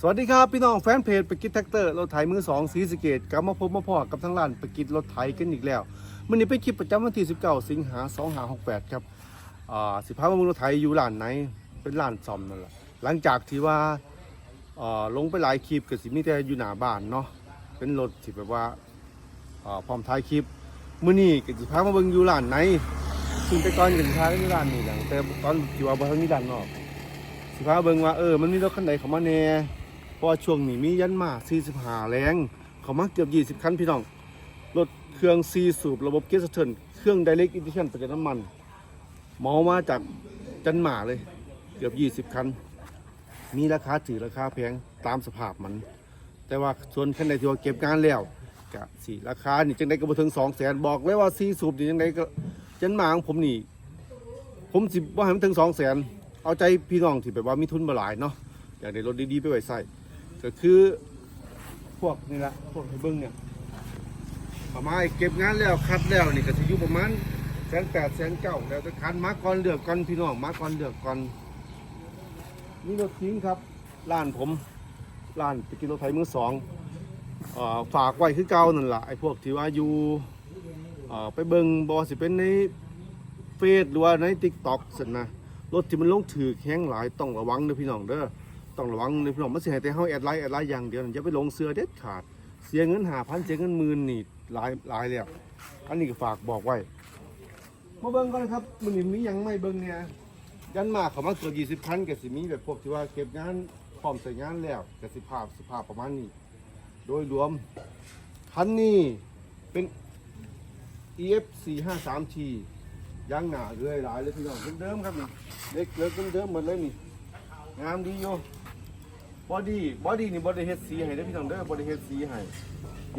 สวัสดีครับ พี่น้องแฟนเพจปกิจแท็กเตอร์รถไถมือสองสีสเกตกลับมาพบมาพอกับทั้งร้านปกิจรถไถกันอีกแล้วมื่อนี้เป็นคลิปประจำวันที่ 19 สิงหา2568 ครับอ่าสิพามามืองรถไถอยู่ร้านไหนเป็นร้านซ่อมนั่นแหละหลังจากที่ว่าอ่าลงไปหลายคลิปก็สิมีแต่อยู่หน้าบ้านเนาะเป็นรถที่แบบว่าอ่าพร้อมถ่ายคลิปมื่อนี้ก็สิพามาเบิ่งอยู่ร้านไหนซึ่งแต่ก่อนก็สิพาไปอยู่ร้านนี้แหละแต่ตอนที่ว่าบ่ทันมีร้านนอกสิพาเบิ่งว่าเออมันมีรถคันใดเข้ามาแน่ เพราะช่วงนี้มียันมา45แรงเขามาเกือบ20คันพี่น้องรถเครื่อง4สูบระบบเกียร์สะเทินเครื่อง Direct Ignition ประหยัดน้ำมันเมามาจากจันหมาเลยเกือบ20คันมีราคาถือราคาแพงตามสภาพมัน แต่ว่าส่วนคันใดที่ว่าเก็บงานแล้วกะสี่ราคานี่จังไดก็บ่ถึง2แสนบอกเลยว่า4สูบนี่จังไดก็จันหมาของผมนี่ ผมสิบ่ให้มันถึง2แสนเอาใจพี่น้องที่แบบว่ามีทุนบ่หลายเนาะอยากได้รถดีๆไปไว้ใส่ ก็คือพวกนี่ละพวกไอ้เบิ้งเนี่ยประมาณเก็บงานแล้วคัดแล้วนี่ก็จะอยู่ประมาณแสนแปดแสนเก้าแล้วจะคันมาก่อนเลือกก่อนพี่น้องมาก่อนเลือกก่อนนี่รถทิ้งครับร้านผมร้านไปกินรถไถมือสองออฝากไว้คือเก่านั่นแหละไอ้พวกที่ว่าอยู่ไปเบิ้งบอสิเป็นในเฟซหรือว่าในติ๊กต็อกสินะรถที่มันลงถือแข้งหลายต้องระวังเด้อพี่น้องเด้อ ต้องระวังในพี่น้องมันเสียแต่เฮาแอดไลน์แอดไลน์อย่างเดียวอย่าไปลงเสือเด็ดขาด เสียเงินหาพันเสียเงินหมื่นนี่หลายหลายแล้วอันนี้ก็ฝากบอกไว้มาเบิ่งกันครับมันนี่มีหยังไม่เบิ่งเนี่ยยันมาเขามาเกือบยี่สิบพันก็สิมีแบบพวกที่ว่าเก็บงานพร้อมใส่งานแล้วก็สิภาพสิภาพประมาณนี้ โดยรวมคันนี้เป็น EF 4 5 3 T ยางหนาเรื่อยหลายเลยพี่น้องเดิมๆครับนี่เล็กเลิกเดิมๆหมดเลยนี่งามดีอยู่ บอดี้บอดี้นี่บอดี้เฮ็ดสีให้เด้อพี่น้องเด้อบอดี้เฮ็ดสีให้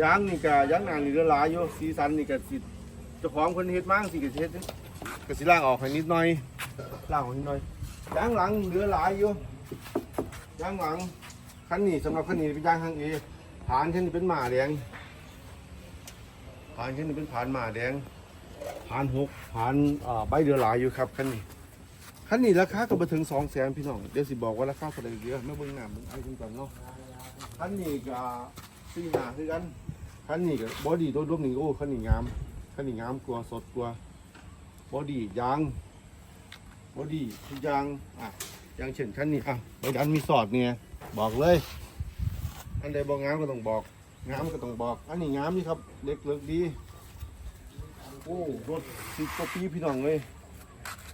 ยางนี่ก็ยางนางนี่เรือหลายอยู่สีสันนี่ก็สิเจ้าของเพิ่นเฮ็ดมาสิก็สิเฮ็ดก็สิล้างออกให้นิดหน่อยล้างออกนิดหน่อยยางหลังเหลือหลายอยู่ยางหลังคันนี้สำหรับคันนี้เป็นยางทางเอฐานคันนี้เป็นหมาแดงฐานคันนี้เป็นฐานหมาแดงฐานหกฐานอ่าใบเรือหลายอยู่ครับคันนี้ คันนี้ราคาก็ไปถึงสองแสนพี่น้องเดี๋ยวสิบอกว่าราคาเท่าไหร่เยอะไม่เบิ่งหน้าเบิ่งไอ้คุณก่อนเนาะคันนี้ก็สี่หน้าคือกันคันนี้ก็บอดี้ตัวรวมนี่โอ้คันนี้งามคันนี้งามกว่าสดกว่าบอดี้ยางบอดี้ทุกอย่างอะยางเช่นคันนี้อะใบดันมีสอดเนี่ยบอกเลย อันใดบอกงามก็ต้องบอกงามก็ต้องบอก อันนี้งามนี่ครับเล็กเลิกดีโอ้รถสิบกว่าปีพี่น้องเลย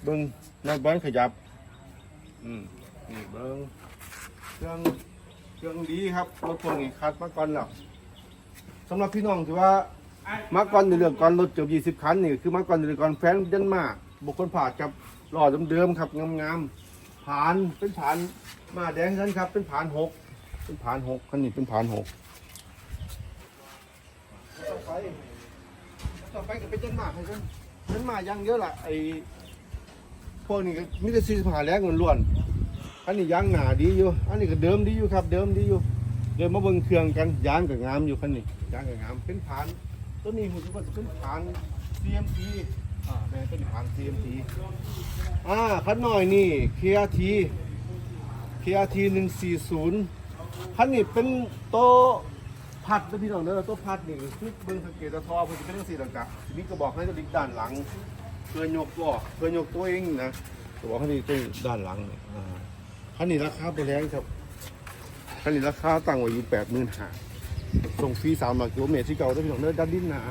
เบิ้งนักบอลขยับ อืมนี่เบิ้งเครื่องเครื่องดีครับรถพวกนี้คัดมาก่อนแล้วสำหรับพี่น้องที่ว่ามาก่อนในเรื่องก่อนรถเกือบยี่สิบคันนี่คือมาก่อนในเรื่องก่อนแฟนยันมาบุคคลผ่าดกับหล่อเดิมๆครับงามๆผ่านเป็นผ่านมาแดงนั้นครับ เป็นผ่านหกเป็นผ่านหกคันนี้เป็นผ่านหกต่อไปต่อไปก็เป็นยันมาให้กันยันมายังเยอะละไอ พวกนี้ก็มีแต่สี่สิบห้าแรงล้วนๆอันนี้ยางหนาดีอยู่ อันนี้ก็เดิมดีอยู่ครับ เดิมดีอยู่ เดิมมาเบิ่งเครื่องกันยางก็งามอยู่คันนี้ยางก็งามเป็นผานตัวนี้ผมคิดว่าจะเป็นผาน CMT อ่าแม่นเป็นผาน CMT อ่าคันหน่อยนี่ KRT KRT หนึ่งสี่ศูนย์คันนี้เป็นโต๊ะพัดนะพี่น้องเด้อโต๊ะพัดนี่คือเบิ่งสังเกตตะทอเพิ่นจะเป็นจังซี่ต่างๆมีกระบอกให้ตัวดิกด้านหลัง พื่อยกล้อเพื่อยกตัวเองนะตัวบอกคันนี้ตัวด้านหลังเนี่ยอ่าคันนี้ราคาไปแรงครับคันนี้ราคาตั้งไว้อยู่แปดหมื่นห้าส่งฟรีสามร้อยกิโลเมตรที่เก่าได้พี่น้องเด้อด้านดินหนา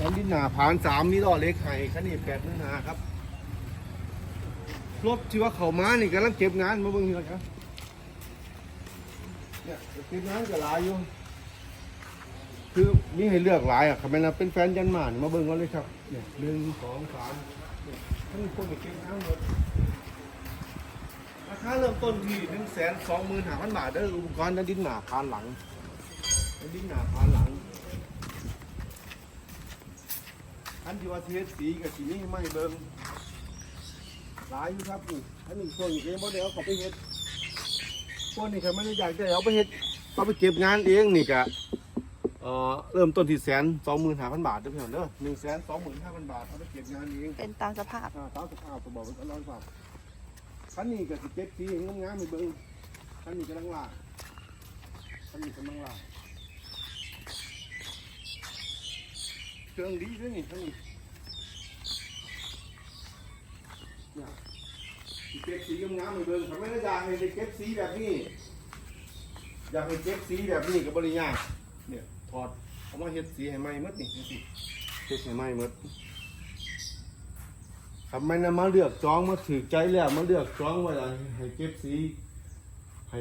ด้านดินหนาผ่านสามมีล้อเล็กไห้คันนี้แปดหมื่นห้าครับรถที่ว่าเขามานี่กำลังเก็บงานมาเบิ่งนี่นะครับเนี่ยเก็บงานก็หลายอยู่คือมีให้เลือกหลายอะครับแม่นะเป็นแฟนยันหมานมาเบิ่งกันเลยครับ เนี่ยหนึ่งสองสามทั้งคนไปเก็บงานหมดราคาเริ่มต้นที่หนึ่งแสนสองหมื่นห้าพันบาทเด้ออุปกรณ์ด้านดินหนาพานหลังด้านดินหนาพานหลัง อันที่ว่าเทสสีกับสีนี้ไม่เบิ่งหลายอยู่ครับนี่อันนี้พวกนี้ก็ยังบ่ได้เอาเขาไปเฮ็ดพวกนี้เขาไม่ได้อยากได้เอาไปเฮ็ดเอาไปเก็บงานเองนี่กะ เอ่อเริ่มต้นที่แสนสองหมื่นห้าพันบาทเด้อพี่น้องเด้อหนึ่งแสนสองหมื่นห้าพันบาทเอาไปเก็บงานเองเป็นตามสภาพ อ่าตามสภาพผมบอกไว้ตลอดว่าคันนี้ก็สิเก็บสีงามๆให้เบิ่งคันนี้กำลังล่างคันนี้กำลังล่างเครื่องดีด้วยนี่คันนี้เนี่ยสิเก็บสีงามๆให้เบิ่งทำไมได้อยากให้ได้เก็บสีแบบนี้ อยากให้เก็บสีแบบนี้กับบริยากเนี่ย ถอดเอามาเฮ็ดสีให้ไหมหมดนี่จังซี่เฮ็ดให้ไหมหมดครับมันนะมาเลือกจองมาถือใจแล้วมาเลือกจองไว้แล้วให้เก็บสีให้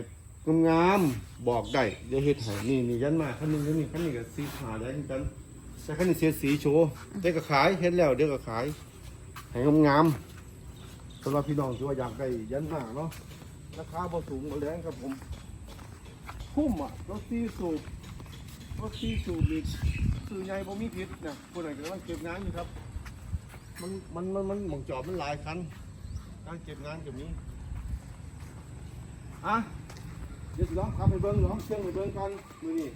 งามๆบอกได้เดี๋ยวเฮ็ดให้นี่นี่ยันมาคันหนึงคันนี้คันนี้ก็สีขาวได้เหมือนกันแต่คันนี้เสียสีโชว์เดี๋ยวก็ขายเฮ็ดแล้วเดี๋ยวก็ขายให้งามๆสำหรับพี่น้องที่ว่าอยากได้ยันมาเนาะราคาบ่สูงบ่แรงครับผมคุ้มอะรถตีสูบ รถตีสูบอีกสื่อใหญ่บ่มีพิษนะคนไหนกำลังเก็บงานอยู่ครับ มันมันมันมันหมองจอบมันหลายคันการเก็บงานกับนี้อะเดี๋ยวสิลองขับไปเบิ้งลองเชื่องไปเบิ้งกันมือนี่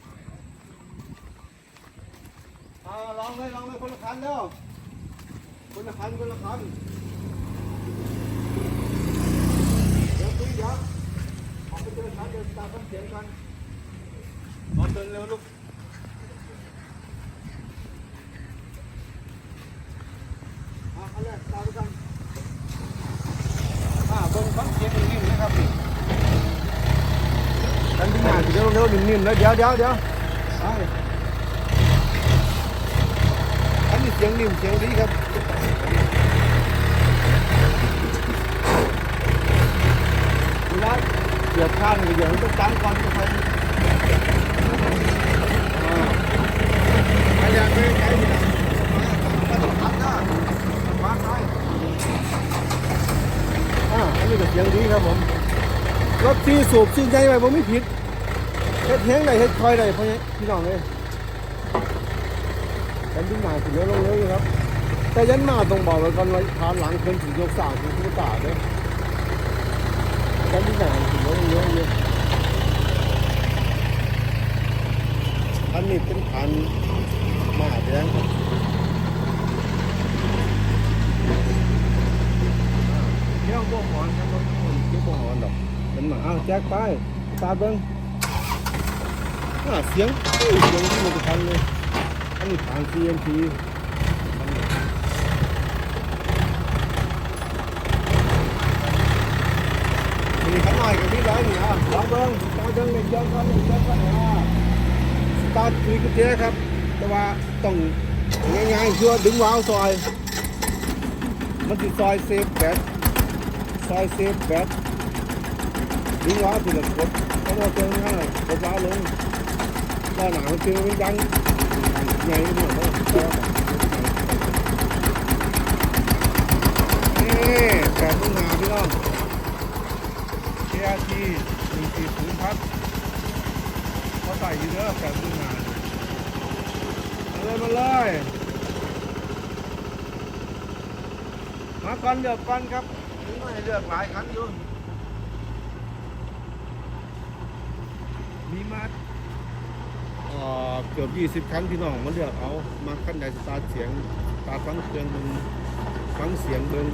อ่าลองเลยลองเลยคนละคันแล้วคนละคันคนละคันเดี๋ยวคุยเดี๋ยวออกไปเดินคันเดินตามกันเสียงกันนอเดินเร็วลูกอะอันแรกตามไปกันอ่า เบิ่งฟังเสียงนิ่มๆนะครับนี่กันที่หน้าสิเร็วเร็วๆนิ่มๆแล้วเดี๋ยวเดี๋ยวเดี๋ยวไปอันนี้เสียงนิ่มเสียงดีครับเวลาเกียบข้างเดี๋ยวต้องตั้งก่อนจะไปพยายามไปใช้ที่ไหนมาต้องทำนะมาใช้อ่าอันนี้ก็เสียงดีครับผม ซีสูบสิ่งใหญ่ไปผมไม่ผิดเฮ็ดแห้งได้เฮ็ดคอยได้พราะงี้พี่น้องเลยกันดิ้นหนาถึงเร็วลงเร็วอยู่ครับ แต่ยันมาต้องบอกไว้ก่อนไว้ทานหลังเพิ่นถึงยกสามถึงทุกตาเด้อกันดิ้นหนาถึงเร็วลงเร็วอยู่อันนี้เป็นพันมาแดงครับเที่ยวบ่หอนครับรถเที่ยวบ่หอนดอก เป็นมาอ้าแจ็คไปตาเบิ้งอ่าเสียงเสียงที่มันจะพันเลยอันนี้ผ่าน CMP มีขนหน่อยกับพี่ร้อยนี่อะลองเบิ้งตาเบิ้งเด็กเยอะครับเด็กยอะครับสตาร์ทคุยกับเจ๊ครับ แต่ว่าต้องง่ายๆคือว่าดึงวาล์วซอย มันติดซอยเซฟแบตซอยเซฟแบต ดึงวาล์วทีละกดเพราะว่าเจอง่ายกดวาล์วลงก็หนามันคือมันดังใหญ่หมดนี่แบบมึงหาพี่น้อง KRT หนึ่งสี่ศูนย์พัดเขาใส่อยู่เด้อแบบนี้มามาเลยมาเลยมาก่อนเลือกก่อนครับนี่มาให้เลือกหลายคันอยู่ มีมาเอ่อเกือบ 20คันพี่น้องมาเลือกเอามาคันใดสตาร์ทเสียงสตาร์ทฟังเครื่องมึงฟังเสียงเบิ่ง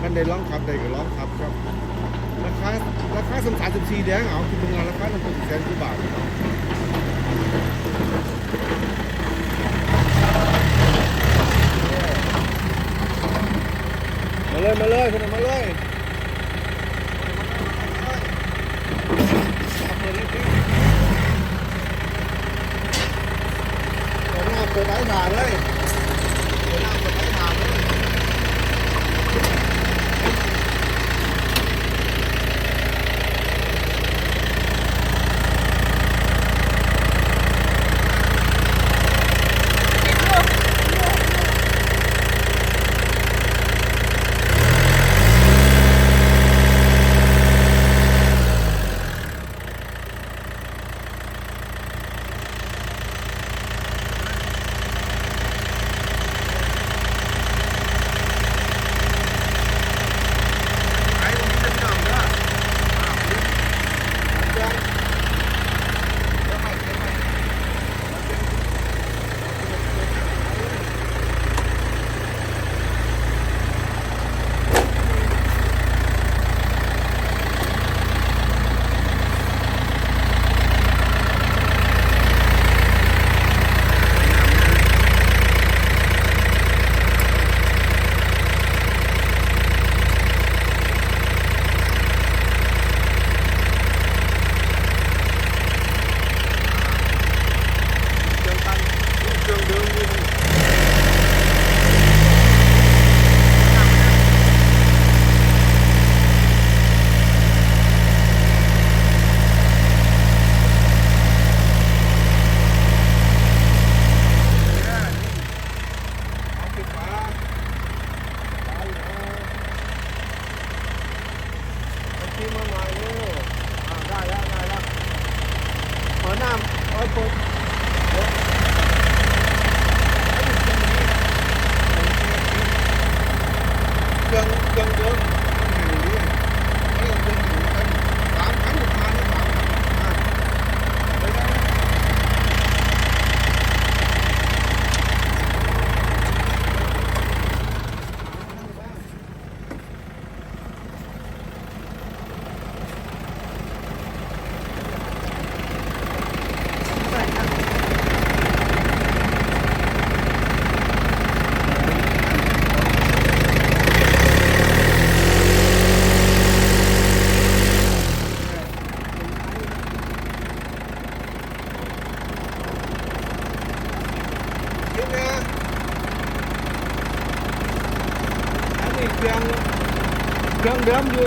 คันใดร้องขับใดก็ร้องขับครับราคาราคาสมสารสิบสี่แดงเอาคือเป็นงานราคาตั้งหกแสนกว่าบาทมาเลยมาเลยคุณมาเลยเปิดเลยพี่ ไปไหนมาเลยเปิดหน้าเปิดไหน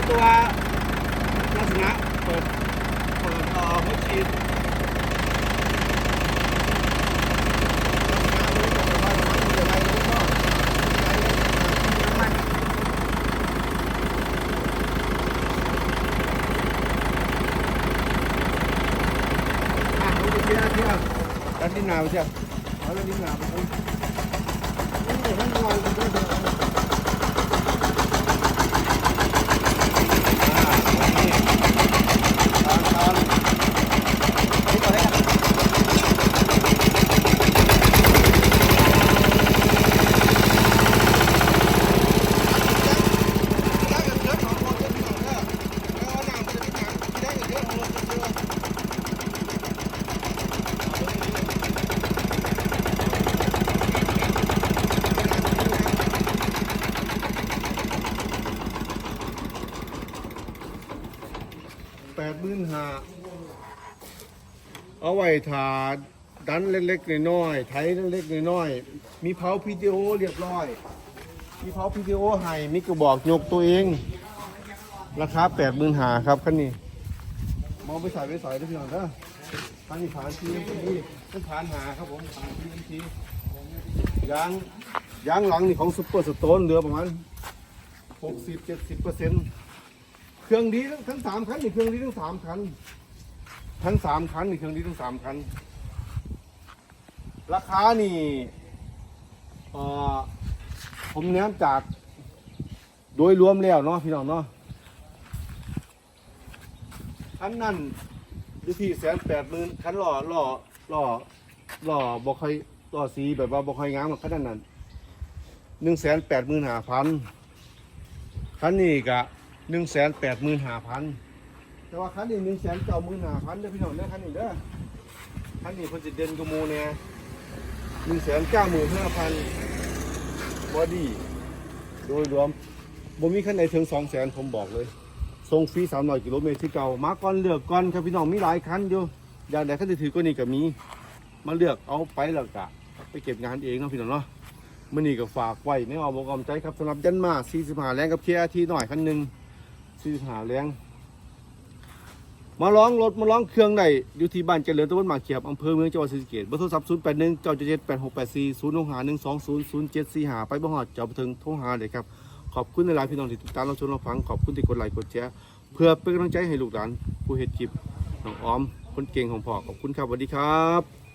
ตัวลักษณะเปิดเปิดเอ่อหัวฉีดลักษณะรู้แต่ว่ามันอยู่ในรู้ก็ใช้น้ำมันอะรู้ไปเที่ยวเที่ยวด้านที่หนาวเที่ยวเอาเรื่องนี้หนาไปเลยนี่เห็นทั้งวันกันด้วยเถอะอ่าวันนี้ทานทานนี่ก่อนเลยครับได้กันเยอะสองคนเยอะพี่น้องเด้อแล้วเอาหนังมันจะมีหนังได้กันเยอะของเราจะเยอะ แปดหมื่นห้า เอาไว้ถาดันเล็กๆน้อยๆไถเล็กๆน้อยๆมีเผาพีดีโอเรียบร้อย มีเผาพีดีโอให้มีกระบอกยกตัวเอง ราคาแปดหมื่นหาครับคันนี้มองไปใส่ไปใส่ได้เพี่น้องเด้อคันนี้ผ่านทีมทีเป็นผ่านหาครับผมผ่านทีมทียางยางหลังนี่ของซุปเปอร์สโตนเหลือประมาณหกสิบเจ็ดสิบเปอร์เซ็นต์เครื่องดีทั้งทั้งสามคันนี่เครื่องดีทั้งสามคัน ทั้งสามคันนี่เครื่องดีทั้งสามคัน ราคานี่เอ่อผมแนมจาก โดยรวมแล้วเนาะพี่น้องเนาะคันนั่นอยู่ที่แสนแปดหมื่นคันหล่อหล่อหล่อหล่อบอกใครหล่อสีแบบว่าบอกใครงามหรอกคันนั้นนั่นหนึ่งแสนแปดหมื่นห้าพันคันนี้กะหนึ่งแสนแปดหมื่นห้าพัน แต่ว่าคันนี้หนึ่งแสนเก้าหมื่นห้าพันเด้อพี่น้องเด้อคันนี้เด้อคันนี้เพิ่นสิเด่นกว่าหมูเนี่ยหนึ่งแสนเก้าหมื่นห้าพันบอดี้โดยรวมบ่มีคันใดถึงสองแสนผมบอกเลยส่งฟรีสามร้อยกิโลเมตรที่เก่ามาก่อนเลือกก่อนครับพี่น้องมีหลายคันอยู่อยากได้คันที่ถือก็นี่ก็มีมาเลือกเอาไปแล้วกะไปเก็บงานเองเนาะพี่น้องเนาะมื่อนี้ก็ฝากไว้ในอ้อมอกอ้อมใจครับสำหรับยันมา45แรงกับเคอาทีหน่อยคันหนึ่งสี่หาแรง มาร้องรถมาร้องเครื่องไหนอยู่ที่บ้านเจริญตะวันหมากเขียบอำเภอเมืองจังหวัดศรีสะเกษเบอร์โทรศัพท์0 8 1 9 7 8 6 8 4 0 6 5 1 2 0 0 7 4 5ไปบ่หอดเจ้าไปถึงโทรหาเลยครับ ขอบคุณในไลน์พี่น้องที่ติดตามเราชมเราฟัง ขอบคุณที่กดไลค์กดแชร์เพื่อเป็นกำลังใจให้ลูกหลานผู้เฮ็ดคลิปน้องออมคนเก่งของพ่อขอบคุณครับสวัสดีครับ